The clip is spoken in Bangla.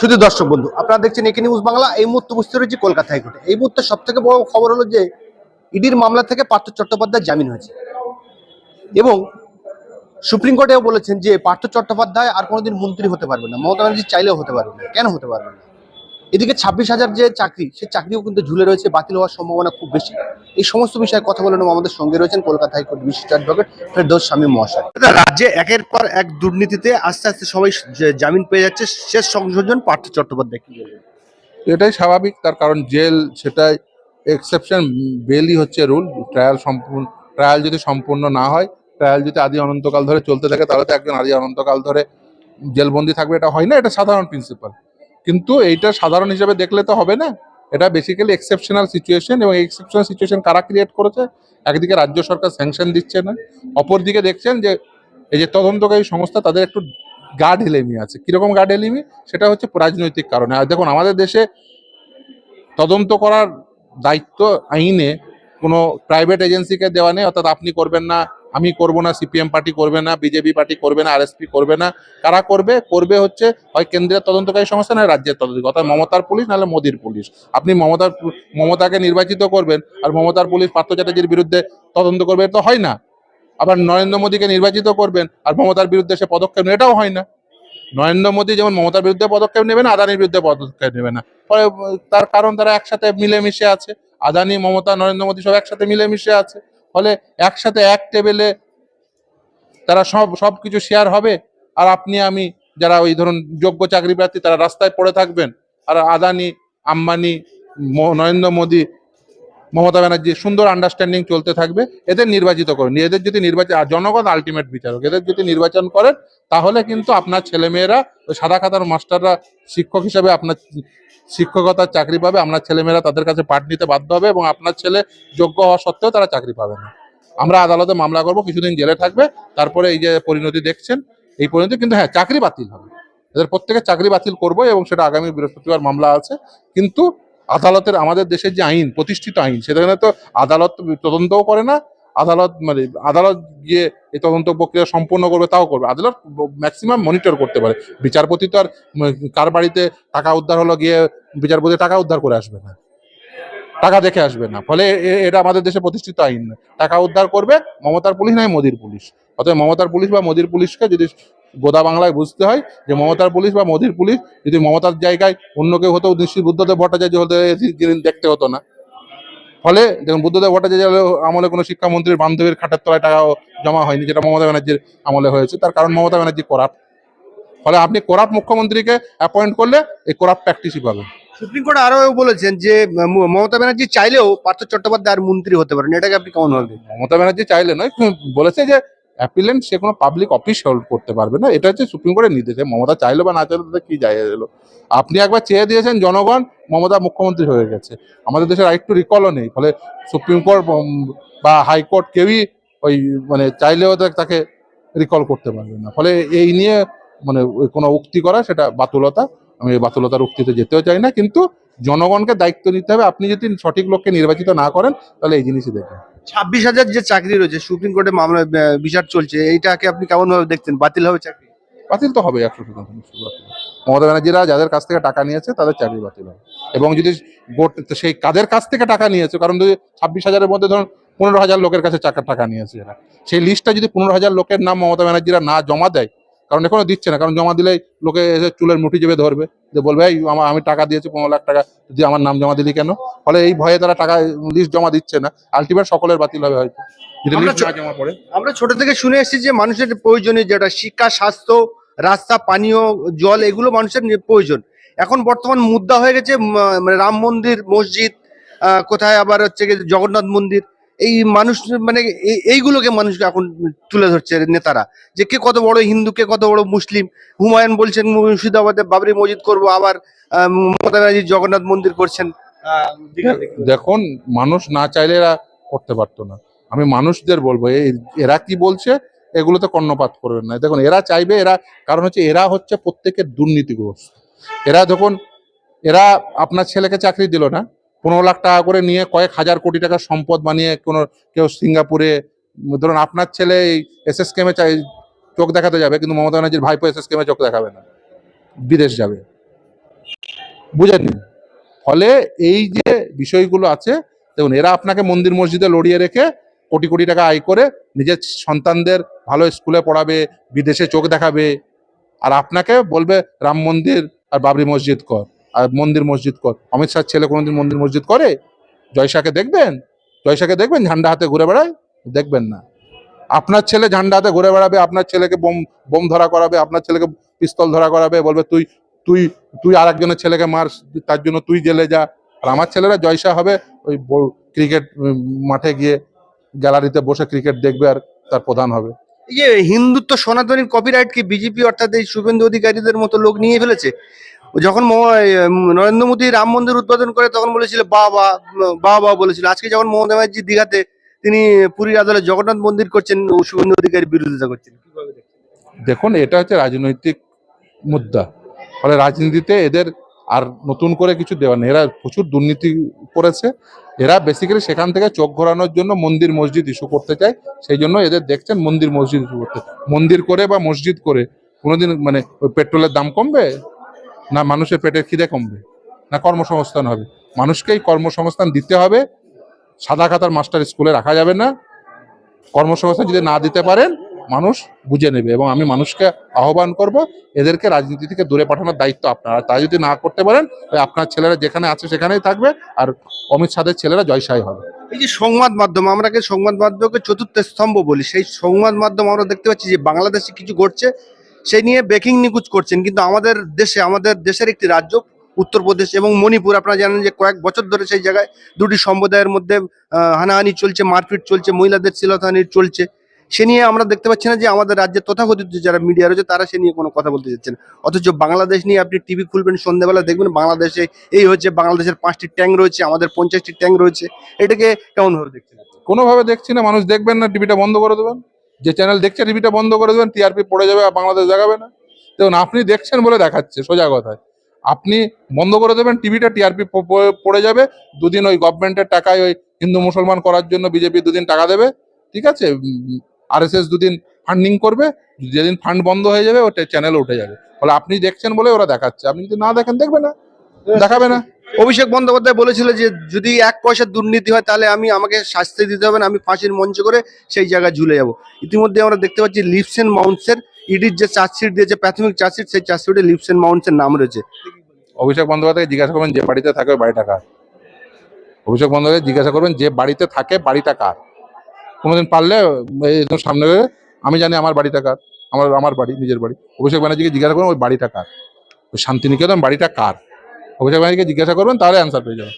শুধু দর্শক বন্ধু, আপনারা দেখছেন একে নিউজ বাংলা, এই মুহূর্তে বুঝতে রয়েছে কলকাতায় হাইকোর্টে। এই মুহূর্তে সব থেকে বড় খবর হলো যে, ইডির মামলা থেকে পার্থ চট্টোপাধ্যায় জামিন হয়েছে। এবং সুপ্রিম কোর্টেও বলেছেন যে, পার্থ চট্টোপাধ্যায় আর কোনোদিন মন্ত্রী হতে পারবে না, মমতা ব্যানার্জি চাইলেও হতে পারবে না, কেন হতে পারবে না? এদিকে ছাব্বিশ হাজার যে চাকরি সে চাকরিও কিন্তু ঝুলে রয়েছে বাতিল হওয়ার সম্ভাবনা খুব বেশি। এই সমস্ত বিষয়ে কথা বলে নেব আমাদের সঙ্গে রয়েছেন কলকাতা হাইকোর্ট বিশিষ্ট অ্যাডভোকেট ফেরদৌস স্বামী মহাশয়। রাজ্যে একের পর এক দুর্নীতিতে আস্তে আস্তে সবাই জামিন পেয়ে যাচ্ছে শেষ সংযোজন পার্থ চট্টোপাধ্যায় কি এটাই স্বাভাবিক তার কারণ জেল সেটাই এক্সেপশন বেলই হচ্ছে রুল ট্রায়াল সম্পূর্ণ ট্রায়াল যদি সম্পূর্ণ না হয় ট্রায়াল যদি আদি অনন্তকাল ধরে চলতে থাকে তাহলে তো একজন আদি অনন্তকাল ধরে জেলবন্দি থাকবে এটা হয় না এটা সাধারণ প্রিন্সিপাল কিন্তু এইটা সাধারণ হিসাবে দেখলে তো হবে না। এটা বেসিক্যালি এক্সেপশনাল সিচুয়েশন এবং এক্সেপশনাল সিচুয়েশন কারা ক্রিয়েট করেছে? একদিকে রাজ্য সরকার স্যাংশন দিচ্ছে না। অপরদিকে দেখছেন যে এই যে তদন্তকারী সংস্থা তাদের একটু গা ঢেলেমি আছে। কীরকম গা ঢেলেমি? সেটা হচ্ছে রাজনৈতিক কারণে। আর দেখুন, আমাদের দেশে তদন্ত করার দায়িত্ব আইনে কোনো প্রাইভেট এজেন্সিকে দেওয়া নেই, অর্থাৎ আপনি করবেন না আমি করব না, সিপিএম পার্টি করবে না, বিজেপি পার্টি করবে না, আরএসপি করবে না। কারা করবে? করবে হচ্ছে, হয় কেন্দ্রের তদন্তকারী সংস্থা নয় রাজ্যের তদন্ত অর্থাৎ মমতার পুলিশ নাহলে মোদির পুলিশ। আপনি মমতার মমতাকে নির্বাচিত করবেন আর মমতার পুলিশ পার্থ চ্যাটার্জির বিরুদ্ধে তদন্ত করবে তো হয় না। আবার নরেন্দ্র মোদীকে নির্বাচিত করবেন আর মমতার বিরুদ্ধে সে পদক্ষেপ এটাও হয় না। নরেন্দ্র মোদী যেমন মমতার বিরুদ্ধে পদক্ষেপ নেবে না, আদানির বিরুদ্ধে পদক্ষেপ নেবে না। ফলে তার কারণ তারা একসাথে মিলেমিশে আছে। আদানি, মমতা, নরেন্দ্র মোদী সব একসাথে মিলেমিশে আছে। ফলে একসাথে এক টেবিলে তারা সব সব কিছু শেয়ার হবে। আর আপনি, আমি যারা ওই ধরুন যোগ্য চাকরি প্রার্থী তারা রাস্তায় পড়ে থাকবেন। আর আদানি, আম্বানি নরেন্দ্র মোদী মমতা ব্যানার্জি সুন্দর আন্ডারস্ট্যান্ডিং চলতে থাকবে, এদের নির্বাচিত করুন। এদের যদি নির্বাচন, আর জনগণ আলটিমেট বিচারক, এদের যদি নির্বাচন করেন, তাহলে কিন্তু আপনার ছেলেমেয়েরা, ওই সাদা খাতার মাস্টাররা শিক্ষক হিসাবে আপনার শিক্ষকতার চাকরি পাবে, আপনার ছেলেমেয়েরা তাদের কাছে পাঠ নিতে বাধ্য হবে এবং আপনার ছেলে যোগ্য হওয়া সত্ত্বেও তারা চাকরি পাবে না। আমরা আদালতে মামলা করব, কিছুদিন জেলে থাকবে, তারপরে এই যে পরিণতি দেখছেন, এই পরিণতি কিন্তু হ্যাঁ চাকরি বাতিল হবে। এদের প্রত্যেকের চাকরি বাতিল করব এবং সেটা আগামী বৃহস্পতিবার মামলা আছে, কিন্তু আদালতের আমাদের দেশের যে আইন, প্রতিষ্ঠিত আইন, সেখানে তো আদালত তদন্তও করে না, আদালত মানে আদালত গিয়ে এই তদন্ত প্রক্রিয়া সম্পূর্ণ করবে, তাও করবে। আদালত ম্যাক্সিমাম মনিটর করতে পারে। বিচারপতি তো আর কার বাড়িতে টাকা উদ্ধার হলো গিয়ে বিচারপতি টাকা উদ্ধার করে আসবে না। টাকা দেখে আসবে না। ফলে এটা আমাদের দেশে প্রতিষ্ঠিত আইন। টাকা উদ্ধার করবে মমতার পুলিশ নয়, মোদির পুলিশ। অতএব মমতার পুলিশ বা মোদির পুলিশকে যদি গোদা বাংলায় বুঝতে হয় যে মমতার পুলিশ বা মোদির পুলিশ যদি মমতার জায়গায় অন্য কেউ হতো নিশ্চয়ই বুদ্ধদেব ভট্টাচার্য হতে দেখতে হতো না। ফলে দেখুন বুদ্ধদেব ভট্টাচার্য আমলে কোনো শিক্ষামন্ত্রীর বান্ধবীর খাটের তলায় টাকাও জমা হয়নি যেটা মমতা ব্যানার্জির আমলে হয়েছে। তার কারণ মমতা ব্যানার্জি করাপ। ফলে আপনি করাপ মুখ্যমন্ত্রীকে অ্যাপয়েন্ট করলে এই করাপ প্র্যাকটিসই পাবেন। সুপ্রিম কোর্ট আরও বলেছেন যে মমতা ব্যানার্জি চাইলেও পার্থ চট্টোপাধ্যায় আর মন্ত্রী হতে পারেন। এটাকে আপনি কেমন ভাবেন? মমতা ব্যানার্জি চাইলে নয় বলেছে যে অ্যাপিলেন্ট সে কোনো পাবলিক অফিস হোল্ড করতে পারবে না। এটা হচ্ছে সুপ্রিম কোর্টের নির্দেশ। মমতা চাইলো বা না চাইলো, তাতে কী যায় এলো? আপনি একবার চেয়ে দিয়েছেন জনগণ, মমতা মুখ্যমন্ত্রী হয়ে গেছে। আমাদের দেশের রাইট টু রিকলও নেই। ফলে সুপ্রিম কোর্ট বা হাইকোর্ট কেউই ওই মানে চাইলেও তাকে রিকল করতে পারবে না। ফলে এই নিয়ে মানে কোনো উক্তি করা, সেটা বাতুলতা। আমি বাতুলতার উক্তিতে যেতেও চাই না। কিন্তু জনগণকে দায়িত্ব নিতে হবে। আপনি যদি সঠিক লোককে নির্বাচিত না করেন, তাহলে এই জিনিসই দেখবেন। ছাব্বিশ হাজার যে চাকরি রয়েছে, সুপ্রিম কোর্টে মামলা বিচার চলছে, এইটাকে আপনি কেমন ভাবে দেখছেন? বাতিল হবে চাকরি? বাতিল তো হবে একশো শতাংশ। মমতা ব্যানার্জিরা যাদের কাছ থেকে টাকা নিয়েছে, তাদের চাকরি বাতিল হবে। এবং যদি সেই কাদের কাছ থেকে টাকা নিয়েছে, কারণ যদি ছাব্বিশ হাজারের মধ্যে ধরুন পনেরো হাজার লোকের কাছে টাকা টাকা নিয়েছে সেই লিস্টটা যদি পনেরো হাজার লোকের নাম মমতা ব্যানার্জিরা না জমা দেয় কারণ এখনও দিচ্ছে না কারণ জমা দিলেই লোকে এসে চুলের মুঠি চেপে ধরবে। যে বলবে এই আমার আমি টাকা দিয়েছি পনেরো লাখ টাকা যদি আমার নাম জমা দিলি কেন? ফলে এই ভয়ে তারা টাকা লিস্ট জমা দিচ্ছে না। আলটিমেট সকলের বাতিল হবে হয়তো। আমরা ছোট থেকে শুনে এসেছি যে মানুষের প্রয়োজনীয় যেটা শিক্ষা স্বাস্থ্য রাস্তা পানীয় জল এগুলো মানুষের প্রয়োজন। এখন বর্তমান মুদ্রা হয়ে গেছে মানে রাম মন্দির মসজিদ কোথায় আবার হচ্ছে জগন্নাথ মন্দির এই মানুষ মানে এই- এইগুলোকে মানুষকে এখন তুলে ধরছে নেতারা। যে কে কত বড় হিন্দু, কে কত বড় মুসলিম। হুমায়ুন বলছেন, মুর্শিদাবাদে বাবরি মসজিদ করব, আবার মমতা ব্যানার্জি জগন্নাথ মন্দির করছেন। দেখুন, মানুষ না চাইলে এরা করতে পারতো না। আমি মানুষদের বলব এরা কি বলছে, এগুলোতে কর্ণপাত করবেন না। দেখুন, এরা চাইবে, এরা, কারণ হচ্ছে এরা হচ্ছে প্রত্যেকের দুর্নীতিগ্রস্ত। এরা যখন এরা আপনার ছেলেকে চাকরি দিল না পনেরো লাখ টাকা করে নিয়ে কয়েক হাজার কোটি টাকা সম্পদ বানিয়ে কোনো কেউ সিঙ্গাপুরে, ধরুন আপনার ছেলে এই এস এস কেমে চোখ দেখাতে যাবে, কিন্তু মমতা ব্যানার্জির ভাইপো এস এস কেমে চোখ দেখাবে না, বিদেশ যাবে। বুঝেন ফলে এই যে বিষয়গুলো আছে, দেখুন, এরা আপনাকে মন্দির মসজিদে লড়িয়ে রেখে কোটি কোটি টাকা আয় করে নিজের সন্তানদের ভালো স্কুলে পড়াবে, বিদেশে চোখ দেখাবে, আর আপনাকে বলবে রাম মন্দির আর বাবরি মসজিদ কর। আর মন্দির মসজিদ কর। অমিত শাহ ছেলে কোনোদিন মন্দির মসজিদ করে? জয়শাকে দেখবেন? জয়শাকে দেখবেন? ঝান্ডা হাতে ঘুরে বেড়ায়? দেখবেন না। আপনার ছেলে ঝান্ডা হাতে ঘুরে বেড়াবে, আপনার ছেলেকে বোম বোম ধরা করাবে, আপনার ছেলেকে পিস্তল ধরা করাবে, বলবে, তুই তুই তুই আর একজনের ছেলেকে মার তার জন্য তুই জেলে যা। আর আমার ছেলেরা জয়শা হবে ওই ক্রিকেট মাঠে গিয়ে গ্যালারিতে বসে ক্রিকেট দেখবে আর তার প্রধান হবে। এই যে হিন্দুত্ব সনাতনীর কপিরাইট কি বিজেপি অর্থাৎ এই শুভেন্দু অধিকারীদের মতো লোক নিয়ে ফেলেছে যখন নরেন্দ্র মোদী রাম মন্দির উদ্বোধন করে তখন বলেছিল বাবা বাবা বলেছিল। আজকে যখন মমতা ব্যানার্জি দীঘাতে তিনি পুরীর আদালত জগন্নাথ মন্দির করছেন ও শুভেন্দু অধিকারীর বিরোধিতা করছেন? দেখুন এটা হচ্ছে রাজনৈতিক মুদ্রা। ফলে রাজনীতিতে এদের আর নতুন করে কিছু দেওয়া নেই। এরা প্রচুর দুর্নীতি করেছে। এরা বেসিক্যালি সেখান থেকে চোখ ঘোরানোর জন্য মন্দির মসজিদ ইস্যু করতে চায়। সেই জন্য এদের দেখছেন মন্দির মসজিদ ইস্যু করতে। মন্দির করে বা মসজিদ করে কোনোদিন মানে ওই পেট্রোলের দাম কমবে? না মানুষের পেটের খিদে কমবে, না কর্মসংস্থান হবে। মানুষকেই কর্মসংস্থান দিতে হবে, সাদা খাতার মাস্টার স্কুলে রাখা যাবে না। কর্মসংস্থান যদি না দিতে পারেন, মানুষ বুঝে নেবে এবং আমি মানুষকে আহ্বান করব, এদেরকে রাজনীতি থেকে দূরে পাঠানোর দায়িত্ব আপনার। আর তাই যদি না করতে পারেন আপনার ছেলেরা যেখানে আছে সেখানেই থাকবে, আর অমিত শাহের ছেলেরা জয়সাই হবে। এই যে সংবাদ মাধ্যম, আমরা সংবাদ মাধ্যমকে চতুর্থ স্তম্ভ বলি, সেই সংবাদ মাধ্যম আমরা দেখতে পাচ্ছি যে বাংলাদেশে কিছু ঘটছে সেই নিয়ে বেকিং নিকুজ করছেন। কিন্তু আমাদের দেশে, আমাদের দেশের একটি রাজ্য, উত্তরপ্রদেশ এবং মণিপুর, আপনারা জানেন যে কয়েক বছর ধরে সেই জায়গায় দুটি সম্প্রদায়ের মধ্যে হানাহানি চলছে, মারপিট চলছে, মহিলাদের শ্লীলতাহানি চলছে। সে নিয়ে আমরা দেখতে পাচ্ছি না যে আমাদের রাজ্যে তথাকথিত যারা মিডিয়া রয়েছে, তারা সে নিয়ে কোনো কথা বলতে যাচ্ছেন। অথচ বাংলাদেশ নিয়ে আপনি টিভি খুলবেন, সন্ধ্যাবেলা দেখবেন বাংলাদেশে এই হচ্ছে বাংলাদেশের পাঁচটি ট্যাঙ্ক রয়েছে, আমাদের পঞ্চাশটি ট্যাঙ্ক রয়েছে। এটাকে কেমন ভাবে দেখছেন? কোনোভাবে দেখছি না, মানুষ দেখবেন না টিভিটা বন্ধ করে দেবেন? যে চ্যানেল দেখছে টিভিটা বন্ধ করে দেবেন টিআরপি পড়ে যাবে বাংলাদেশ দেখাবে না। দেখুন, আপনি দেখছেন বলে দেখাচ্ছে, সোজা কথায়। আপনি বন্ধ করে দেবেন টিভিটা টিআরপি পড়ে যাবে। দুদিন ওই গভর্নমেন্টের টাকায় ওই হিন্দু মুসলমান করার জন্য বিজেপি দুদিন টাকা দেবে, ঠিক আছে? আর এস এস দুদিন ফান্ডিং করবে, যেদিন ফান্ড বন্ধ হয়ে যাবে, ওটা চ্যানেল উঠে যাবে। ফলে আপনি দেখছেন বলে ওরা দেখাচ্ছে। আপনি যদি না দেখেন, দেখবে না। দেখাবে না। অভিষেক বন্দ্যোপাধ্যায় বলেছিল যে, যদি এক পয়সার দুর্নীতি হয়, তাহলে আমি, আমাকে শাস্তি দিতে হবে না, আমি ফাঁসির মঞ্চ করে সেই জায়গায় ঝুলে যাব। ইতিমধ্যে আমরা দেখতে পাচ্ছি লিপস মাউন্টসের ইডির যে চার্জশিট দিয়েছে, প্রাথমিক চার্জশিট, সেই চার্জশিটে লিপস মাউন্টসের নাম রয়েছে। অভিষেক বন্দ্যোপাধ্যায় জিজ্ঞাসা করবেন, যে বাড়িতে থাকে বাড়িটা কার? অভিষেক বন্দ্যোপাধ্যায় জিজ্ঞাসা করবেন, যে বাড়িতে থাকে, বাড়িটা কার? কোনোদিন পারলে সামনে আমি জানি আমার বাড়িটা কার, আমার আমার বাড়ি, নিজের বাড়ি। অভিষেক ব্যানার্জিকে জিজ্ঞাসা করবেন ওই বাড়িটা কার? ওই শান্তিনিকেতন বাড়িটা কার? অভিষেক ব্যানার্জিকে জিজ্ঞাসা করবেন তাহলে অ্যান্সার পেয়ে যাবেন।